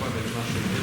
Nachbarn mit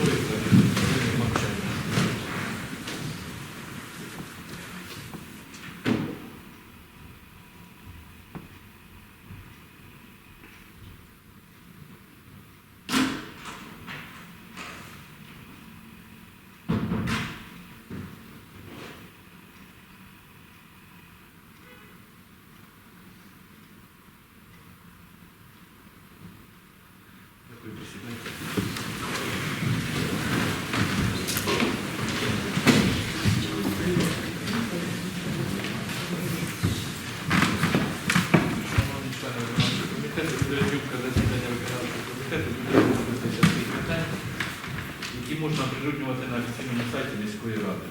комітету, підготовка засідання виконавчого комітету розглядатися тих питань, які можна оприлюднювати на офіційному сайті міської ради.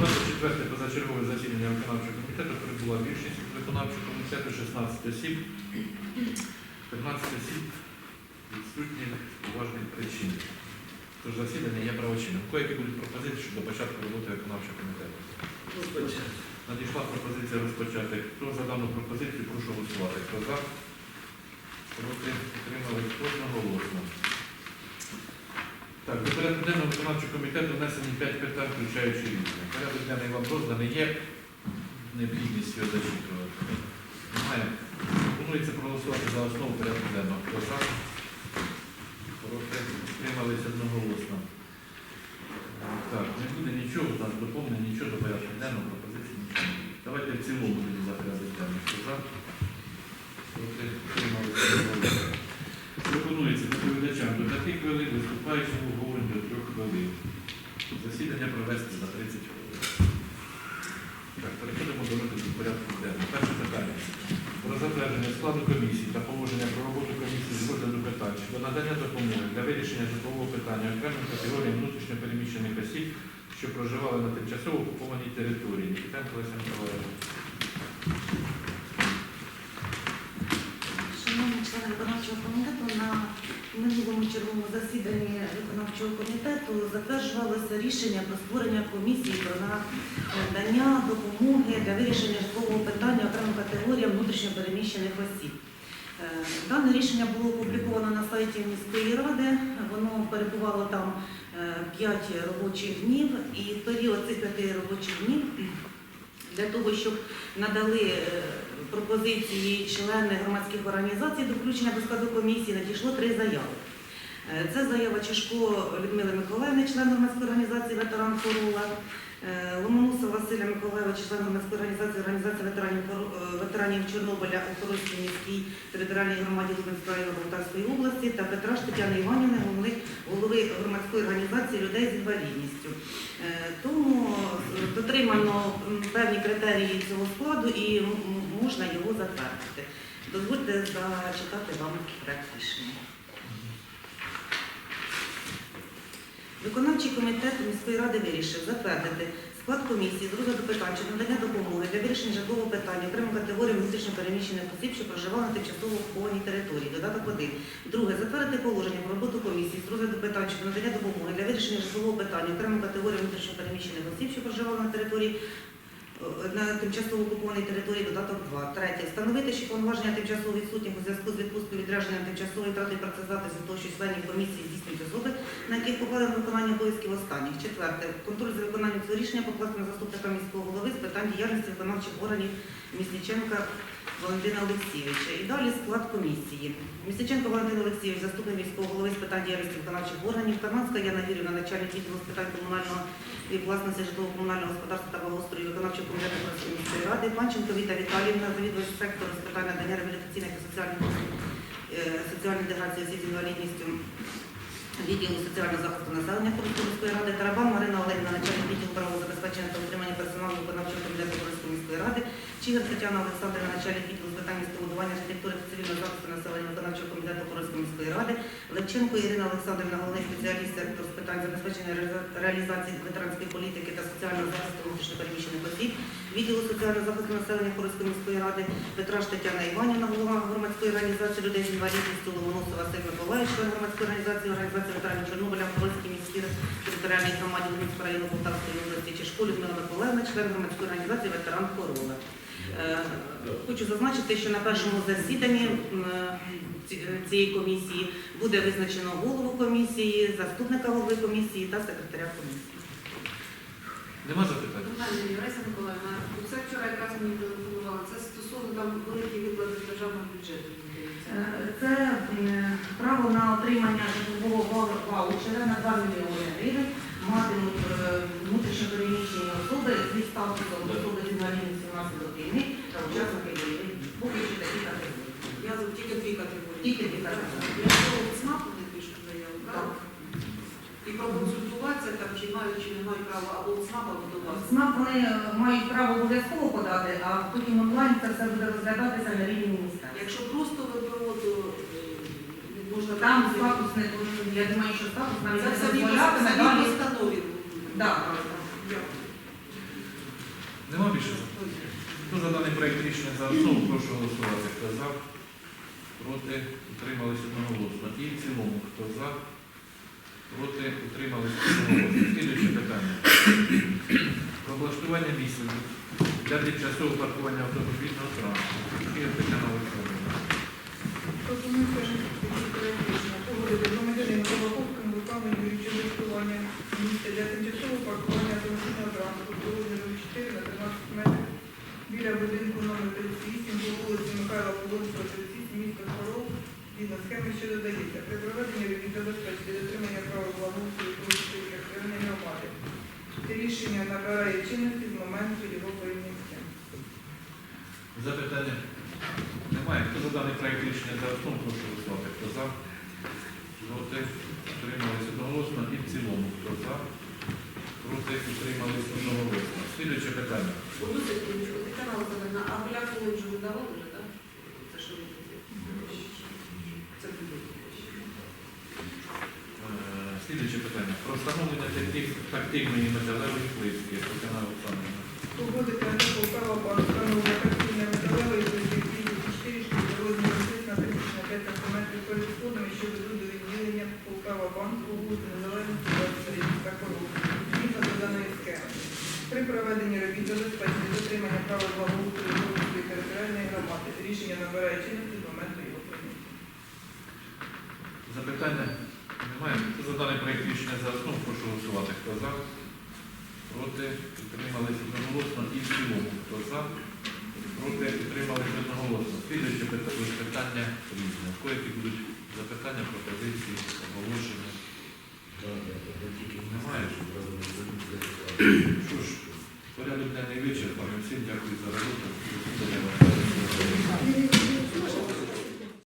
24 позачергове засідання виконавчого комітету прибула більшість виконавчого комітету 16 осіб, 15 осіб відсутні з поважних причин. Тож засідання є правочинним. Які будуть пропозиції щодо початку роботи виконавчого комітету? Надійшла пропозиція розпочати. Хто за дану пропозицію, прошу голосувати. Хто за? Проти підтримали одноголосно. Так, до порядку денного виконавчого комітету внесені 5 питань, включаючи різне. Порядок денний вам розданий є необхідність його зачитувати. Немає. Пропонується проголосувати за основу порядку денного. Хто за? Проти підтримались одноголосно. Так, не буде нічого, у нас доповнення, нічого до порядку денного, пропозиції нічого. Давайте в цілому тоді за порядок денний. Хто за? Проти підтримались одноголосно. Пропонується доповідачам до 5 хвилин, виступаючим обговорень до 3 хвилин. Засідання провести за 30 хвилин. Так, переходимо до розгляду порядку денного. Перше питання. Про затвердження складу комісії та положення про роботу комісії з розгляду питань щодо надання допомоги для вирішення житлового питання окремим категоріям внутрішньо переміщених осіб, що проживали на тимчасово окупованій території. Нікітенко Олеся Миколаївна. Шановні члени виконавчого комітету, на минулому черговому засіданні виконавчого комітету затверджувалося рішення про створення комісії про надання допомоги для вирішення житлового питання окремим категоріям внутрішньопереміщених осіб. Е, Дане рішення було опубліковано на сайті міської ради. Воно перебувало там 5 робочих днів, і в період цих 5 робочих днів для того, щоб надали е, пропозиції члени громадських організацій до включення до складу комісії, надійшло три заяви. Е, Це заява Чешко Людмили Миколаївни, член громадської організації ветеран Корола, е, Ломонуса Василя Миколаєвича, член громадської організації Організації ветеранів, е, ветеранів Чорнобиля у Хорольській міській територіальній громаді Лубенської району Полтавської області та Петра ж Тетяни Іванівни, голови, голови громадської організації людей з інвалідністю. Е, Тому дотримано певні критерії цього складу і можна його затвердити. Дозвольте зачитати вам проект рішення. Виконавчий комітет міської ради вирішив затвердити склад комісії з розгляду питань щодо надання допомоги для вирішення житлового питання окремим категоріям внутрішньо переміщених осіб, що проживали на тимчасово окупованій території. Додаток 1. Друге. Затвердити положення про роботу комісії з розгляду питань щодо надання допомоги для вирішення житлового питання окремим категоріям внутрішньо переміщених осіб, що проживали на території на тимчасово окупованій території додаток 2. Третє. Встановити, що повноваження тимчасово відсутніх у зв'язку з відпусткою відрядженням тимчасової втрати працездатності того, що членів комісії здійснюють особи, на яких покладено виконання обов'язків останніх. Четверте. Контроль за виконанням цього рішення покласти на заступника міського голови з питань діяльності виконавчих органів Місніченка Валентина Олексійовича. І далі склад комісії. Місніченко Валентин Олексійович, заступник міського голови з питань діяльності виконавчих органів, Карманська Яна Юрівна, начальник відділу з питань комунального і власності житлово-комунального господарства та благоустрою виконавчого комітету міської ради, Панченко Віта Віталіївна, завідувач сектору з питань надання реабілітаційних та е, соціальної інтеграції осіб з інвалідністю відділу соціального захисту населення Київської міської ради, Тарабан Марина Олегівна, начальник відділу правозабезпечення та утримання персоналу виконавчого комітету Київської міської ради, Чигар Тетяна Олександрівна, начальник відділу з питань містобудування, архітектури та цивільного захисту населення виконавчого комітету Київської міської ради, Левченко Ірина Олександрівна, головний спеціаліст сектор з питань забезпечення реалізації ветеранської політики та соціального захисту внутрішньопереміщених осіб, відділу соціального захисту населення Київської міської ради, Петра ж Тетяна Іванівна, голова громадської організації людей з інвалідністю, Ломоносов Василь Миколаївич, член громадської організації Організації ветеранів Чорнобиля в Київській міській територіальній громаді Луганського району Полтавської області, Чешко Людмила Миколаївна, член громадської організації ветеран Корола. Е, Хочу зазначити, що на першому засіданні цієї комісії буде визначено голову комісії, заступника голови комісії та секретаря комісії. Нема запитань? Питання, Лариса Миколаївна, це вчора якраз мені телефонували. Це там великі виплати з державного бюджету. Е, Це право на отримання житлового вау- ваучера на 2 мільйони гривень матимуть е, внутрішньопереміщені особи зі статусом особи з інвалідністю внаслідок війни та учасники дій. Поки що такі категорії. Я за тільки дві категорії. Тільки дві категорії. Якщо ЦНАПу не пишуть заяву, так? І проконсультуватися там, чи мають, чи не мають права, або в ЦНАП, або до вас. СМАП вони е, мають право обов'язково подати, а потім онлайн це все буде розглядатися на рівні міністерства. Якщо просто ВПО, то е, можна Там статус не дуже, я думаю, що статус Це не дозволятиме самій далі. постанові. Дякую. Нема більше запитань? Хто за даний проект рішення за основу, прошу голосувати. Хто за? Проти? Утримались одноголосно. І в цілому, хто за? Проти? Одноголосно. Слідуюче питання. Про облаштування місць для тимчасового паркування автомобільного транспорту. Київ Тетяна Олександрівна. Пропонується рішення погодити громадянину Новаковському виконанню річового листування місця для тимчасового паркування автомобільного транспорту розміру 4 на 13 метрів біля будинку номер 38 по вулиці Михайла Володського, 38 міста Хоров, згідно схеми, що додається. При проведенні робіт забезпечити дотримання права благоустрою Київської територіальної громади. Це рішення набирає чинності з моменту його прийняття. Запитання? Немає. Хто за даний проект рішення за основу, прошу голосувати. Хто за? Проти? Утримались одноголосно. І в цілому. Хто за? Проти? Утримались одноголосно. Слідуюче питання. Секундочку, Тетяна а коли вже видавали вже, так? Це що ви Це буде. Е, Слідуюче питання. Про встановлення таких тактильної металевої плитки. Погодити на Полтава банк встановлення тактильної металевої плитки 4 штуки розміром 3 на 30 на 5 см перед сходами, що ведуть до відділення Полтава банк по вулиці Незалежності 23 міста Коров. Згідно до даної схеми. При проведенні робіт забезпечення дотримання права благоустрою Київської територіальної громади. Рішення набирає чинності з моменту його прийняття. Запитання? Немає. Про даний проєкт рішення за основу прошу голосувати. Хто за? Проти підтрималися одноголосно і в цілому. Хто за? Проти підтрималися одноголосно. Слідуюче питання різне. В яких будуть запитання, пропозиції, оголошення. Немає, щоб Що ж, порядок денний вечір. Пане Всім дякую за роботу.